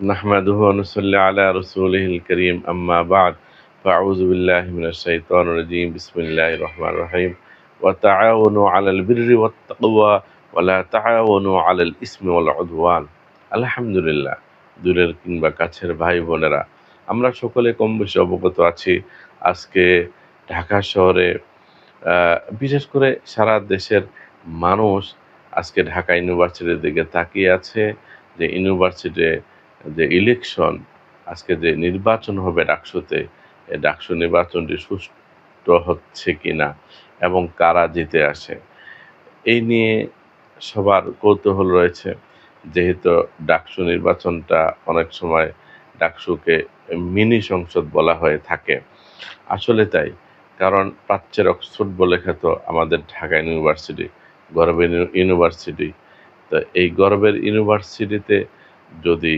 نحمده ونصلي على رسوله الكريم أما بعد فأعوذ بالله من الشيطان الرجيم بسم الله الرحمن الرحيم وتعاونوا على البر والتقوى ولا تعاونوا على الإثم والعدوان আলহামদুলিল্লাহ দূরের কিংবা কাছের ভাই বোনেরা আমরা সকলে কম বেশি অবগত আছি আজকে ঢাকা শহরে আহ, বিশেষ করে সারা দেশের মানুষ আজকে ঢাকা ইউনিভার্সিটির দিকে তাকিয়ে আছে যে ইউনিভার্সিটি যে ইলেকশন আজকে যে নির্বাচন হবে ডাকসুতে এই ডাকসু নির্বাচনটি সুষ্ঠু হচ্ছে কি না এবং কারা জিতে আসে এই নিয়ে সবার কৌতূহল রয়েছে। যেহেতু ডাকসু নির্বাচনটা অনেক সময় ডাকসুকে মিনি সংসদ বলা হয়ে থাকে। আসলে তাই, কারণ প্রাচ্যের অক্সফোর্ড বলে খ্যাত আমাদের ঢাকা ইউনিভার্সিটি, গর্বের ইউনিভার্সিটি। তো এই গর্বের ইউনিভার্সিটিতে যদি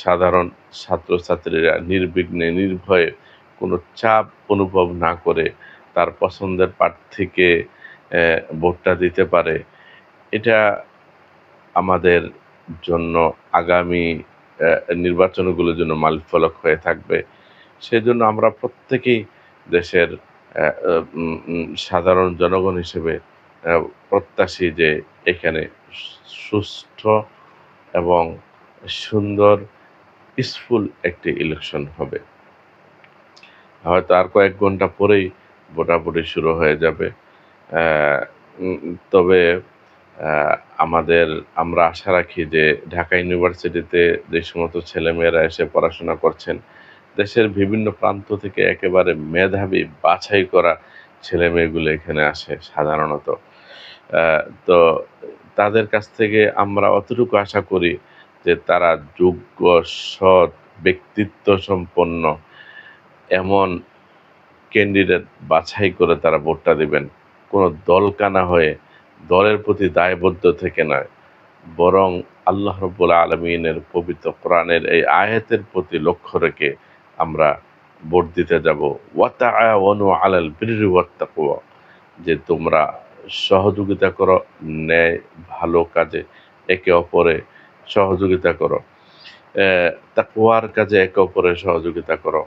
সাধারণ ছাত্রছাত্রীরা নির্বিঘ্নে, নির্ভয়ে কোনো চাপ অনুভব না করে তার পছন্দের প্রার্থীকে ভোটটা দিতে পারে। এটা আমাদের জন্য আগামী নির্বাচনগুলোর জন্য মাইলফলক হয়ে থাকবে। সেজন্য আমরা প্রত্যেকেই দেশের সাধারণ জনগণ হিসেবে প্রত্যাশী যে এখানে সুষ্ঠ এবং সুন্দর পিসফুল একটি ইলেকশন হবে। হয়তো আর কয়েক ঘণ্টা পরেই ভোটাভুটি শুরু হয়ে যাবে। তবে আমাদের, আমরা আশা রাখি যে ঢাকা ইউনিভার্সিটিতে যে সমস্ত ছেলেমেয়েরা এসে পড়াশোনা করছেন, দেশের বিভিন্ন প্রান্ত থেকে একেবারে মেধাবী, বাছাই করা ছেলেমেয়েগুলো এখানে আসে সাধারণত। তো তাদের কাছ থেকে আমরা অতটুকু আশা করি যে তারা যোগ্য, সৎ ব্যক্তিত্ব সম্পন্ন এমন ক্যান্ডিডেট বাছাই করে তারা ভোটটা দিবেন। কোনো দলকানা হয়ে দলের প্রতি দায়বদ্ধ থেকে নয়, বরং আল্লাহ রব্বুল আলমিনের পবিত্র কোরআনের এই আয়াতের প্রতি লক্ষ্য রেখে আমরা ভোট দিতে যাব। ওয়াতা অনু আলাল বিরি ওয়াত্তাকুয়া যে তোমরা সহযোগিতা করো ন্যায় ভালো কাজে একে অপরে সহযোগিতা করো। আহ, তাকওয়ার কাজে একে অপরের সহযোগিতা করো।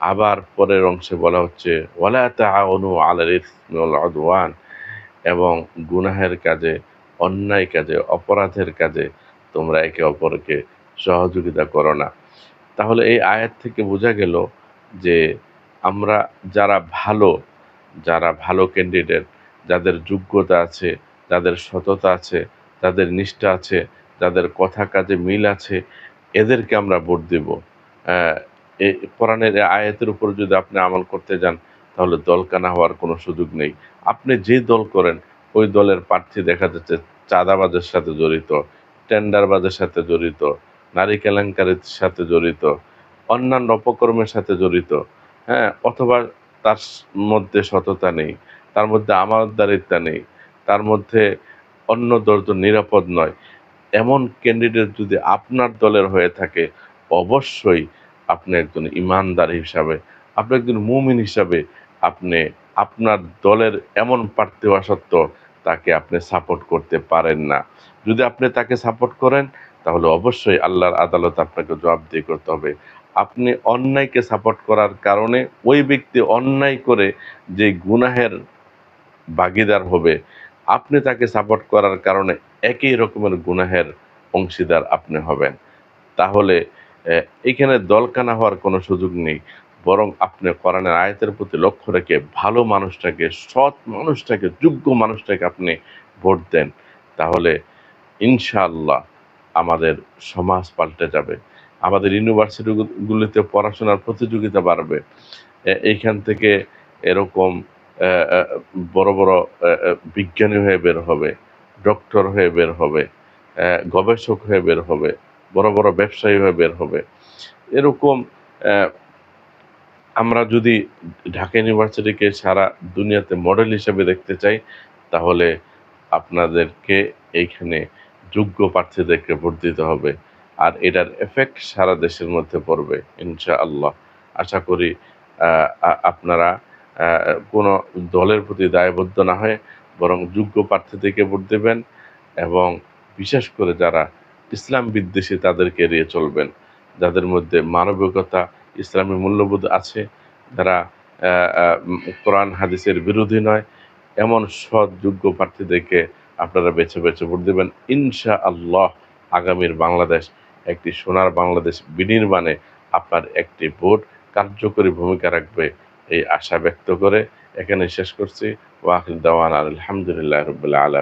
আবার পরের অংশে বলা হচ্ছে ওয়ালা উদওয়ান এবং গুনাহের কাজে অন্যায় কাজে অপরাধের কাজে তোমরা একে অপরকে সহযোগিতা করো না। তাহলে এই আয়াত থেকে বোঝা গেল যে আমরা যারা ভালো যারা ভালো ক্যান্ডিডেট যাদের যোগ্যতা আছে যাদের সততা আছে যাদের নিষ্ঠা আছে যাদের কথা কাজে মিল আছে, এদেরকে আমরা ভোট দেব। কোরআনের আয়াতের উপর যদি আপনি আমল করতে যান, তাহলে দলকানা হওয়ার কোনো সুযোগ নেই। আপনি যে দল করেন, ওই দলের প্রার্থী দেখা যাচ্ছে চাঁদাবাজের সাথে জড়িত, টেন্ডারবাজের সাথে জড়িত, নারী কেলেঙ্কারির সাথে জড়িত, অন্যান্য অপকর্মের সাথে জড়িত হ্যাঁ অথবা তার মধ্যে সততা নেই। তার মধ্যে আমানতদারিত্ব নেই, তার মধ্যে অন্য দলজন নিরাপদ নয়। এমন ক্যান্ডিডেট যদি আপনার দলের হয়ে থাকে, অবশ্যই আপনি একজন ইমানদার হিসাবে, আপনি একজন মুমিন হিসাবে আপনি আপনার দলের এমন প্রার্থী হওয়া সত্ত্বেও তাকে আপনি সাপোর্ট করতে পারেন না। যদি আপনি তাকে সাপোর্ট করেন, তাহলে অবশ্যই আল্লাহর আদালত আপনাকে জবাবদিহি করতে হবে। আপনি অন্যায়কে সাপোর্ট করার কারণে ওই ব্যক্তি অন্যায় করে যে গুনাহের ভাগিদার হবে, আপনি তাকে সাপোর্ট করার কারণে একই রকমের গুনাহের অংশীদার আপনি হবেন। তাহলে এখানে দলকানা হওয়ার কোনো সুযোগ নেই। বরং আপনি কোরআনের আয়তের প্রতি লক্ষ্য রেখে ভালো মানুষটাকে, সৎ মানুষটাকে, যোগ্য মানুষটাকে আপনি ভোট দেন। তাহলে ইনশাআল্লাহ আমাদের সমাজ পাল্টে যাবে। আমাদের ইউনিভার্সিটিগুলিতে পড়াশোনার প্রতিযোগিতা বাড়বে। এইখান থেকে এরকম বড় বড় বিজ্ঞানী হয়ে বের হবে, ডক্টর হয়ে বের হবে গবেষক হয়ে বের হবে, বড় বড় ব্যবসায়ী হয়ে বের হবে। এরকম আমরা যদি ঢাকা ইউনিভার্সিটিকে সারা দুনিয়াতে মডেল হিসেবে দেখতে চাই, তাহলে আপনাদেরকে এইখানে যোগ্য প্রার্থীদেরকে ভোট দিতে হবে। আর এটার এফেক্ট সারা দেশের মধ্যে পড়বে, ইনশাআল্লাহ। আশা করি আপনারা কোনো দলের প্রতি দায়বদ্ধ না হয়ে বরং যোগ্য প্রার্থীদেরকে ভোট দেবেন এবং বিশেষ করে যারা ইসলাম বিদ্বেষী তাদেরকে এড়িয়ে চলবেন, যাদের মধ্যে মানবিকতা, ইসলামী মূল্যবোধ আছে, যারা কোরআন, হাদিসের বিরোধী নয়, এমন সৎ, যোগ্য প্রার্থীদেরকে আপনারা বেছে বেছে ভোট দেবেন। ইনশা আল্লাহ আগামীর বাংলাদেশ একটি সোনার বাংলাদেশ বিনির্মাণে আপনার একটি ভোট কার্যকরী ভূমিকা রাখবে এই আশা ব্যক্ত করে এখানে শেষ করছি। ওয়াকিল দাওয়ান আলহামদুলিল্লাহ রবাহ আলম